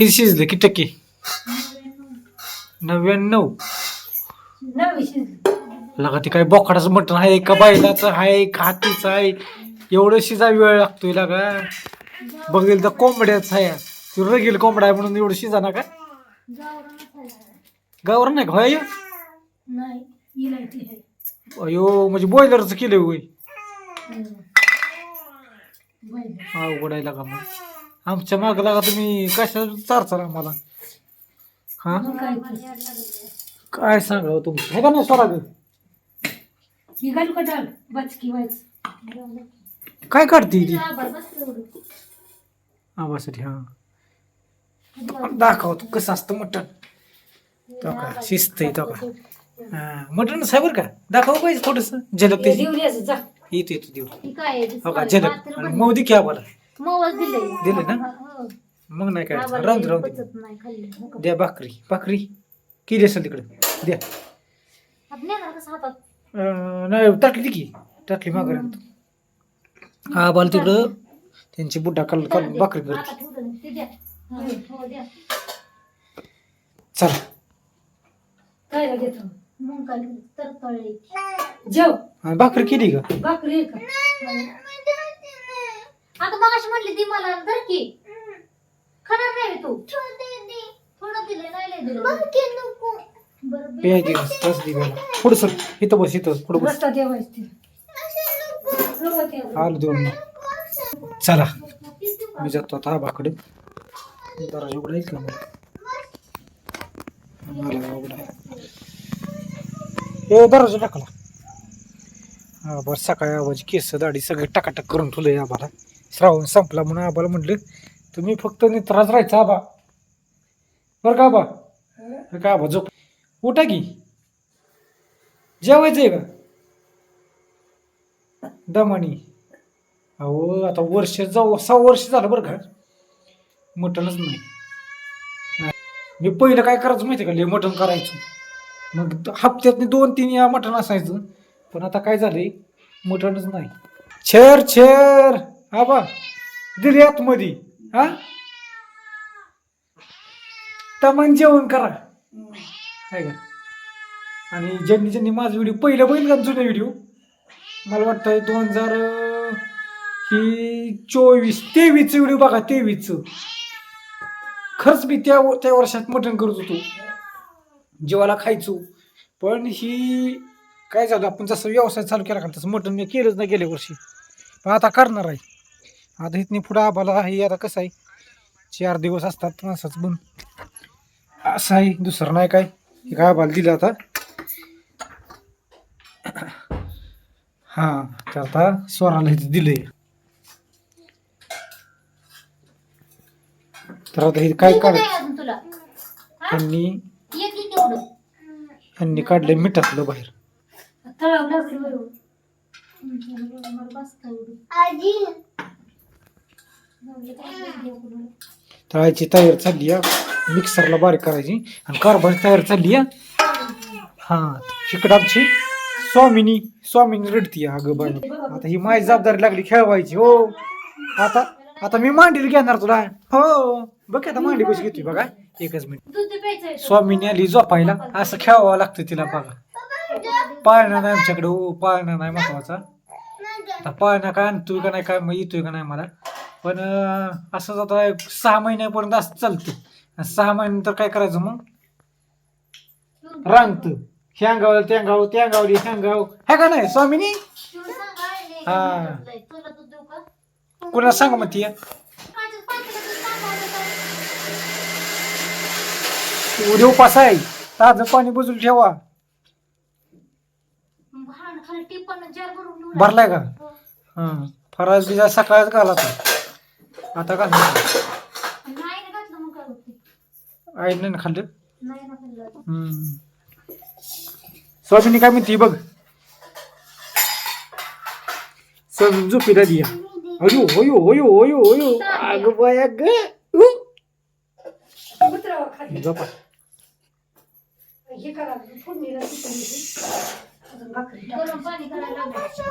किती शिजले? किती टक्के? नव्याण्णव. नवी शिजली. लगा ते काय बोकडाचं मटण आहे का बैलाचं आहे का हातीचं आहे? एवढं शिजा वेळ लागतोय लगा. बघेल तर कोंबड्याच आहे. तू रगेल कोंबडा आहे म्हणून एवढं शिजा ना का गावरा नाही का? होय? नाही इलायची आहे. अयो म्हणजे बॉयलरचं केलं होय. हम्म. बैल. अवघड आहे लागा मग. आमच्या माग लागा तुम्ही कशा चारचाल आम्हाला? हा? काय सांगावं तुमचं हे का नाही स्वरा का डाळ बचकी काय काढते ती? आवासाठी हा दाखव तू कसं असतं मटण. तो का शिस्त तो का. हा मटण आहे बरं का? दाखव पाहिजे थोडस. झलक त्याची. येतो येतो देऊ ही का झलक. पात्र आणि मोदी घ्या दिले. ना. मग नाही काय? राहून दे, राहून दे. पचत नाही खाल्ली. हो का? द्या भाकरी. भाकरी केली असेल तिकडे. द्या. आपण नेणार कसं हातात? अं, नाही टाकली की. टाकली माघारी हा बाल तिकडं. त्यांची बुड्डा काल काल भाकरी करते. ते द्या. हो, हो, द्या. चला. काय घेतो. मग काय? केलं? तर तळली जेव. हा, भाकरी केली का? भाकरी आहे का? आता मग अशी म्हणली ती मला धर की. खाणार नाही तू. थोडं दिलं नाही लय दिलं. बरं बे- पे दे बस दे मला पुढं सर इथं बस इथं पुढं बस. रस्ता देवायच ते नको. देव. आलो देऊन. चला. मी जातो आता आबाकडे. दराज उघडायच ना मला मला उघडाय ए दराजा टाकला. हा बरं सकाळी आबाची केस दाढी सगळे टाकाटक करून ठेवलंय आबाला. श्रावण संपला म्हणून आबाला म्हटलं तुम्ही फक्त नित्राच राहायचा आबा. बरं का आबा? बरं का आबा झोप. उठा की. जेवायचंय का? दमानी. अहो आता वर्ष जाऊ सहा वर्ष झालं बरं का. मटणच नाही. नाही. मी पहिलं काय करायचं माहिती का? लय मटण करायचं. मग हप्त्यातनी दोन तीन या मटण असायचं. पण आता काय झालंय? मटणच नाही. छेर छेर! आबा दिली आतमध्ये हा? तमान जेवण करा. आहे का? आणि ज्यांनी ज्यांनी माझा व्हिडिओ पहिलं बघितलं का जुना व्हिडिओ? मला वाटतं दोन हजार ही चोवीस तेवीसचं व्हिडिओ बघा तेवीसचं. खरंच मी त्या त्या वर्षात मटण करत होतो. जेवायला खायचो. पण ही काय झालं आपण जसं व्यवसाय चालू केला का तसं मटण मी केलंच नाही गेल्या वर्षी. पण आता करणार आहे. आता इथनी पुढं आम्हाला हे आता कसं आहे? चार दिवस असतात माणसाचं पण असं आहे दुसरं नाही काय. हे काय आम्हाला दिलं आता. हां तर आता स्वराला इथे दिलंय. तर आता हे काय दिलं काढ नाही अजून तुला. ह्यांनी ये की तेवढं ह्यांनी काढलंय मिठातलं बाहेर. तळावं लागलं बरोबर. मला बस काय एवढं. तळायची तयार चालली आहे. मिक्सरला बारीक करायची. आणि कारभार तयार चालली आहे. हां इकडं आमची स्वामिनी स्वामिनी रडती अगं बाई. आता ही माझी जबाबदारी लागली खेळवायची हो. आता आता मी मांडीला घेणार तुला. हो. बघ आता मांडी कशी घेतोय बघा. एकच मिनिट. स्वामीने आली झोपायला. असं खेळावं लागतं तिला बघा. पाळणा नाही आमच्याकडे हो. पाळणा नाही महत्त्वाचा. आता पाळणा काय आणतोय का नाही काय मग येतोय का नाही मला. पण अं, असंच आता एक सहा महिन्यापर्यंत असं चालतं. सहा महिन्यानंतर काय करायचं मग? रांगत. ह्या गाव त्या गाव त्या गावली ह्या गाव ह्या का नाही स्वामीनी? तुला सांगा, लय हा. लय. तुला दूध देऊ का कुणाला सांग मग ती? दूध? उद्या उपास आहे. ताजं पाणी बुजून ठेवा. भांड खाली टिपण जार भरून घेऊन भरलाय का? हो. हा फराज बिजा सकाळच घाला आता घाल नाही ना घातलं मग काय होते? आईने ना खाल्लं? नाही ना खाल्लं हम्म. स्वामीनी काय म्हणते बघ. स्वामी झोपीला दिया. अयो अयो अयो अयो अयो. अग बाया ग. उ. उतरावं खाली झोपा. हे करा फोडणीला अजून भाकरी टाका. गरम पाणी करायला लागायचं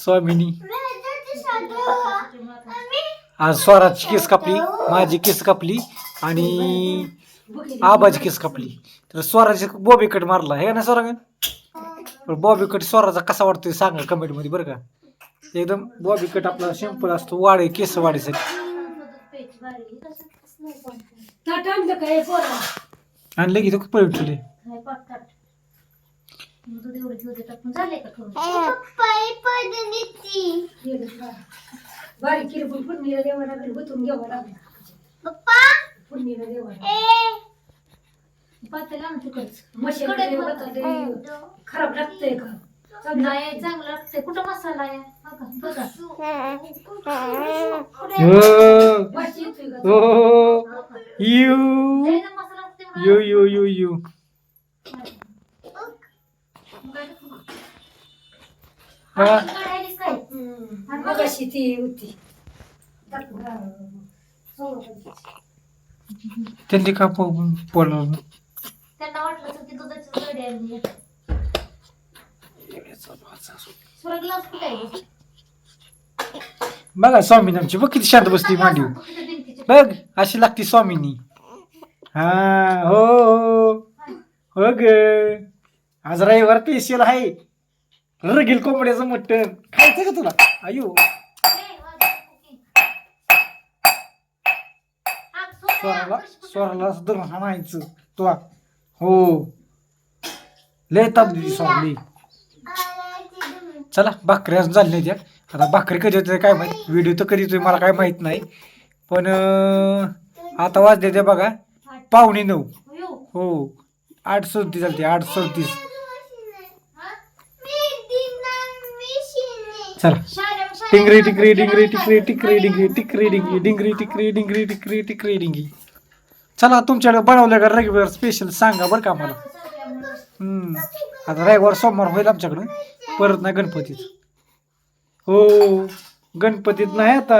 स्वामिनी आज स्वराची केस कापली माझी केस कापली आणि आबाची केस कापली तर स्वराचे बॉबी कट मारला हे ना स्वरा पण बॉबी कट स्वराचा कसा वाटतोय सांगा कमेंटमध्ये बरं का? एकदम बॉबी कट आपला सिंपल असतो वाढे केस वाढीसाठी. आणले की तो पळून ठेवले. बारीक केली पण फोडणीला द्यावं लागेल गुतून घ्यावं लागेल. फोडणीला द्यावं लागेल. मशीन खराब लागतंय का? चांगलं नाही चांगलं लागतंय. कुठं मसाला आहे? का? बघा. वास येतोय का? का? यू. लय ना मसाला असते म्हणून यू यू यू यू. ती होती. त्यांनी का बोलवलं त्यांना वाटलं असेल की दुधाची गडी आणली सुरा ग्लास कुठे आहे? बघा स्वामीनी आमची बघ किती शांत बसली मांडीव? बघ अशी लागती स्वामीनी. हा हो हो. हो. ग. आज रविवार पेशल आहे. रगील कोंबड्याचं मटण. खायचं का तुला? अयो स्वराला स्वराला असं धरून हाणायचं तो हो. लय ताप दिली स्वामी चला भाकरी अजून झाली नाही त्या आता भाकरी कधी होते काय माहीत? व्हिडिओ तर कधी येतोय मला काय माहीत नाही. पण आता वाजले ते बघा. पावणे नऊ. हो. आठ सदतीस झालते आठ सदतीस. चला टिंगरी शाळेत टिंगरी टिंगरी डिंगरी टिकरी टिकरी डिंगरी टिकरी डिंगी डिंगरी टिकरी डिंगरी टिकरी टिकरी डिंगी चला तुमच्याकडे बनवल्या का रेग्युलर स्पेशल सांगा बरं का मला आता रविवार सोमवार होईल आमच्याकडं परत नाही गणपतीत हो गणपतीत नाही आता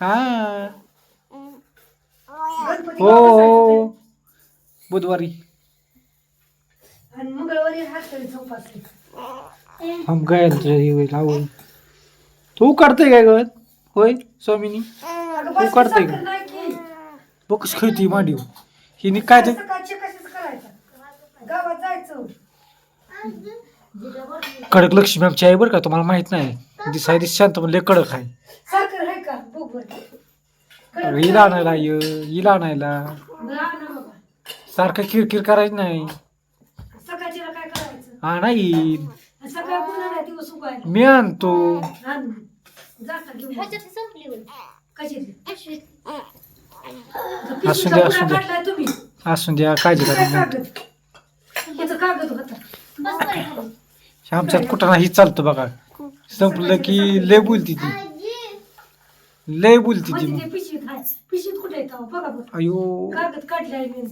हा हो हो बुधवारी मंगळवारी हम गायला लावून तू काढतोय काय ग होय स्वामिनी? तू काढतोय का नाही बघ खेळती मांडीव हिने काय ते गावात कडक लक्ष्मी आमची आहे बरं का तुम्हाला माहीत नाही. दिसाय दिस शांत लय कडक आहे. बरं हिला आणायला ये हिला आणायला. सारखं किरकिर करायचं नाही. सकाळच्याला काय सकाळ पुन्हा नाही दिवस मी आणतो. आण. जाता घेऊन ह्याच्यात संपली होय. कशी पिशवीत. असू द्या, असू द्या. काढलाय तुम्ही. असून द्या काळजी काय करा. कागद. याचं कागद होता. बस बरं खाली. आमच्यात कुठं नाही चालतं बघा. संपलं की लय बोलती ती. लय बोलती ती म्हणजे मग. ते पिशवीत आहे. पिशवीत कुठे आहे का बघा बघ अयो. कागद काढलाय मी.